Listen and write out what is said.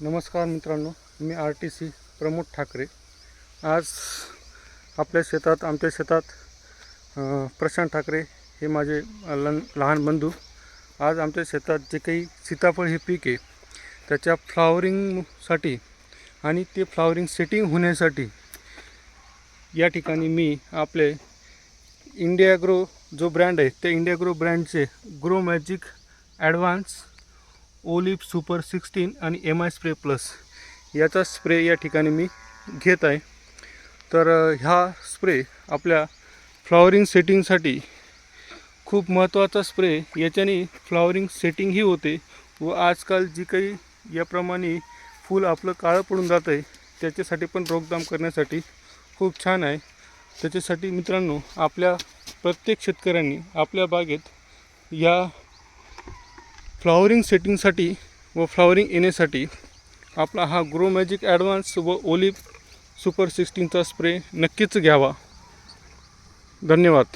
नमस्कार मित्रांनो मी R T C Pramod Thackeray. आज आपल्या शेतात आमच्या शेतात प्रशांत ठाकरे हे माझे लन लहान बंधू. आज आमच्या शेतात जे काही सीताफळ हे पीक आहे त्याच्या फ्लावरिंगसाठी आणि ते फ्लावरिंग सेटिंग होण्यासाठी या ठिकाणी मी आपले इंडिया ग्रो जो ब्रँड आहे त्या इंडिया ग्रो ब्रँडचे grow magic advance ओलिप super sixteen आणि एम आय स्प्रे प्लस याचा स्प्रे या ठिकाणी मी घेत आहे. तर ह्या स्प्रे आपल्या फ्लॉवरिंग सेटिंगसाठी खूप महत्त्वाचा स्प्रे याच्याने फ्लॉवरिंग सेटिंगही होते व आजकाल जी काही याप्रमाणे फूल आपलं काळं पडून जातं आहे त्याच्यासाठी पण रोकथाम करण्यासाठी खूप छान आहे. त्याच्यासाठी मित्रांनो आपल्या प्रत्येक शेतकऱ्यांनी आपल्या बागेत या फ्लॉवरिंग सेटिंगसाठी व फ्लॉवरिंग येण्यासाठी आपला हा ग्रो मॅजिक ॲडव्हान्स व ओलिप सुपर सिक्स्टीनचा स्प्रे नक्कीच घ्यावा. धन्यवाद.